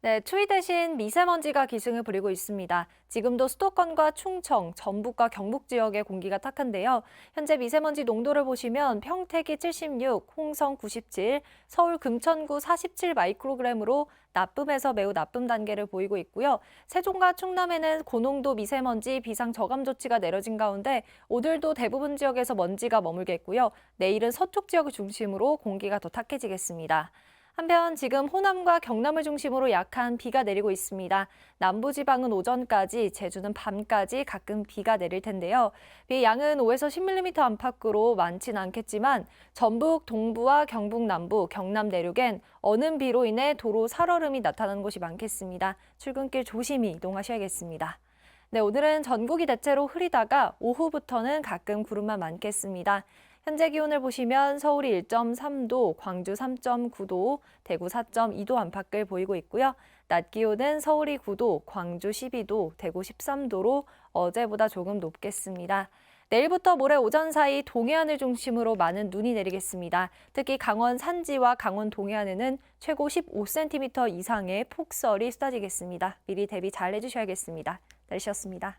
네, 추위 대신 미세먼지가 기승을 부리고 있습니다. 지금도 수도권과 충청, 전북과 경북 지역의 공기가 탁한데요. 현재 미세먼지 농도를 보시면 평택이 76, 홍성 97, 서울 금천구 47 마이크로그램으로 나쁨에서 매우 나쁨 단계를 보이고 있고요. 세종과 충남에는 고농도 미세먼지 비상 저감 조치가 내려진 가운데 오늘도 대부분 지역에서 먼지가 머물겠고요. 내일은 서쪽 지역을 중심으로 공기가 더 탁해지겠습니다. 한편 지금 호남과 경남을 중심으로 약한 비가 내리고 있습니다. 남부지방은 오전까지, 제주는 밤까지 가끔 비가 내릴 텐데요. 비의 양은 5에서 10mm 안팎으로 많지는 않겠지만 전북 동부와 경북 남부, 경남 내륙엔 어는 비로 인해 도로 살얼음이 나타나는 곳이 많겠습니다. 출근길 조심히 이동하셔야겠습니다. 네, 오늘은 전국이 대체로 흐리다가 오후부터는 가끔 구름만 많겠습니다. 현재 기온을 보시면 서울이 1.3도, 광주 3.9도, 대구 4.2도 안팎을 보이고 있고요. 낮 기온은 서울이 9도, 광주 12도, 대구 13도로 어제보다 조금 높겠습니다. 내일부터 모레 오전 사이 동해안을 중심으로 많은 눈이 내리겠습니다. 특히 강원 산지와 강원 동해안에는 최고 15cm 이상의 폭설이 쏟아지겠습니다. 미리 대비 잘 해주셔야겠습니다. 날씨였습니다.